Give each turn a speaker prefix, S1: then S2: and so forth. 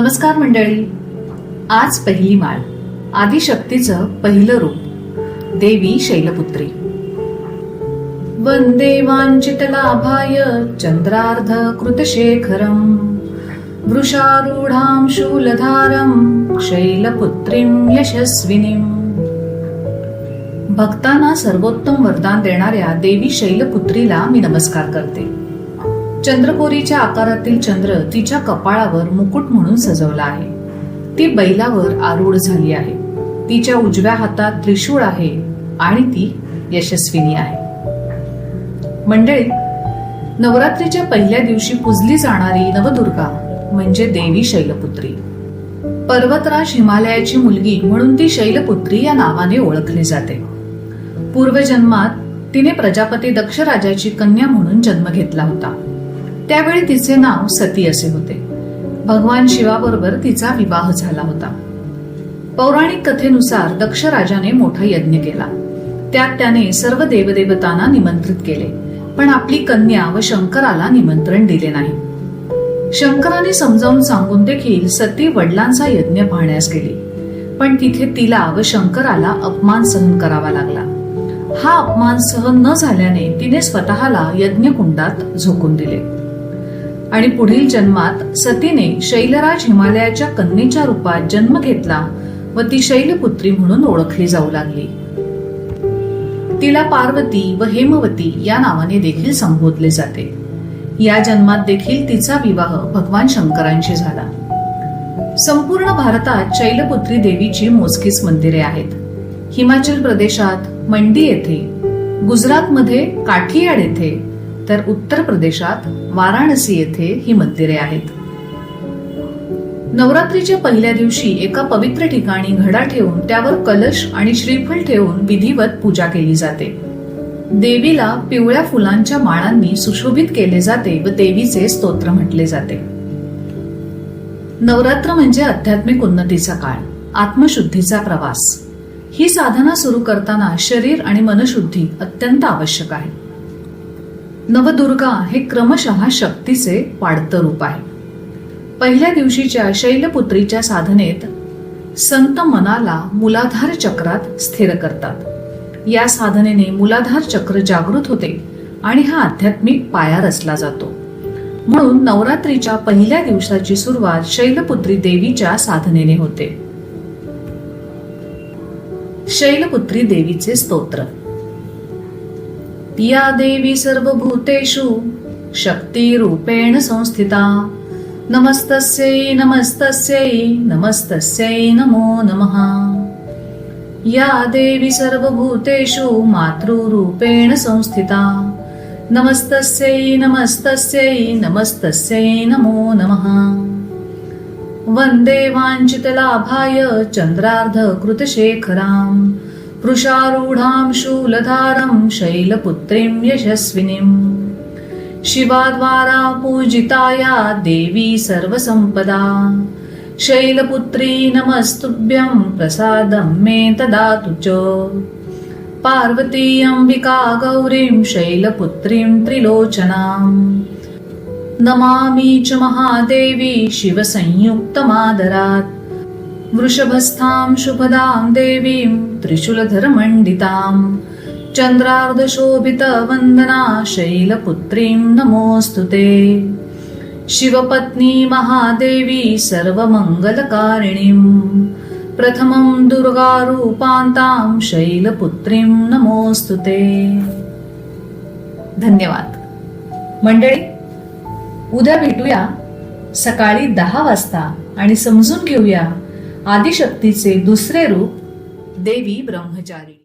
S1: नमस्कार मंडळी. आज पहिली माळ. आदिशक्तीचं पहिलं रूप. देवी शैलपुत्री. वंदे वाञ्छितलाभाय चंद्रार्ध कृतशेखरम् वृषारूढां शूलधारं शैलपुत्रीं यशस्विनीं भक्तांना सर्वोत्तम वरदान देणाऱ्या देवी शैलपुत्रीला मी नमस्कार करते. चंद्रकोरीच्या आकारातील चंद्र तिच्या कपाळावर मुकुट म्हणून सजवला आहे. ती बैलावर आरूढ झाली आहे. तिच्या उजव्या हातात त्रिशूळ आहे आणि ती यशस्विनी आहे. मंडळी नवरात्रीच्या पहिल्या दिवशी पूजली जाणारी नवदुर्गा म्हणजे देवी शैलपुत्री. पर्वतराज हिमालयाची मुलगी म्हणून ती शैलपुत्री या नावाने ओळखली जाते. पूर्वजन्मात तिने प्रजापती दक्ष राजाची कन्या म्हणून जन्म घेतला होता. त्यावेळी तिचे नाव सती असे होते. भगवान शिवाबरोबर तिचा विवाह झाला होता. पौराणिक कथेनुसार दक्ष राजाने मोठा यज्ञ केला. त्यात त्याने सर्व देवदेवतांना निमंत्रित केले पण आपली कन्या व शंकराला निमंत्रण दिले नाही. शंकराने समजावून सांगून देखील सती वडिलांचा यज्ञ पाहण्यास गेली. पण तिथे तिला व शंकराला अपमान सहन करावा लागला. हा अपमान सहन न झाल्याने तिने स्वतःला यज्ञकुंडात झोकून दिले. आणि पुढील जन्मात सतीने शैलराज हिमालयाच्या कन्येच्या रूपात जन्म घेतला व ती शैलपुत्री म्हणून ओळखली जाऊ लागली. तिला पार्वती व हेमवती या नावाने देखील संबोधले जाते. या जन्मात देखील तिचा विवाह भगवान शंकरांशी झाला. संपूर्ण भारतात शैलपुत्री देवीची मोजकीच मंदिरे आहेत. हिमाचल प्रदेशात मंडी येथे गुजरातमध्ये काठियाड येथे तर उत्तर प्रदेशात वाराणसी येथे ही मंदिरे आहेत. नवरात्रीच्या पहिल्या दिवशी एका पवित्र ठिकाणी घडा ठेवून त्यावर कलश आणि श्रीफळ ठेवून विधिवत पूजा केली जाते. देवीला पिवळ्या फुलांच्या माळांनी सुशोभित केले जाते व देवीचे स्तोत्र म्हटले जाते. नवरात्र म्हणजे आध्यात्मिक उन्नतीचा काळ आत्मशुद्धीचा प्रवास. ही साधना सुरू करताना शरीर आणि मनशुद्धी अत्यंत आवश्यक आहे. नवदुर्गा हे क्रमशः शक्तीचे वाढतं रूप आहे. पहिल्या दिवशीच्या शैलपुत्रीच्या साधनेत संत मनाला मुलाधार चक्रात स्थिर करतात. या साधनेने मुलाधार चक्र जागृत होते आणि हा आध्यात्मिक पाया रचला जातो. म्हणून नवरात्रीच्या पहिल्या दिवसाची सुरुवात शैलपुत्री देवीच्या साधनेने होते. शैलपुत्री देवीचे स्तोत्र या देवी सर्वभूतेषु शक्तिरूपेण संस्थिता। नमस्तस्यै नमस्तस्यै नमस्तस्यै नमो नमः। या देवी सर्वभूतेषु मातृरूपेण संस्थिता। नमस्तस्यै नमस्तस्यै नमस्तस्यै नमो नमः। वन्दे वाञ्छितलाभाय चन्द्रार्धकृतशेखराम्। वृषारूढां शूलधारं शैलपुत्रीं यशस्विनीम् शिवाद्वारा पूजिताया देवी सर्वसम्पदा। शैलपुत्री नमस्तुभ्यं प्रसादं मे ददातु च पार्वती अम्बिका गौरीं शैलपुत्रीं त्रिलोचनाम्। नमामि च महादेवी शिवसंयुक्तमादरात्। वृषभस्थां शुभदां देवीं त्रिशूलधरमण्डिताम् चन्द्रार्धशोभितवन्दना शैलपुत्रीं नमोऽस्तु ते। शिवपत्नी महादेवी सर्वमङ्गलकारिणीम् प्रथमं दुर्गारूपान्तां शैलपुत्रीं नमोऽस्तु ते। धन्यवाद। मंडळी उद्या भेटूया सकाळी दहा वाजता आणि समजून घेऊया आदिशक्तीचे दुसरे रूप देवी ब्रह्मचारी.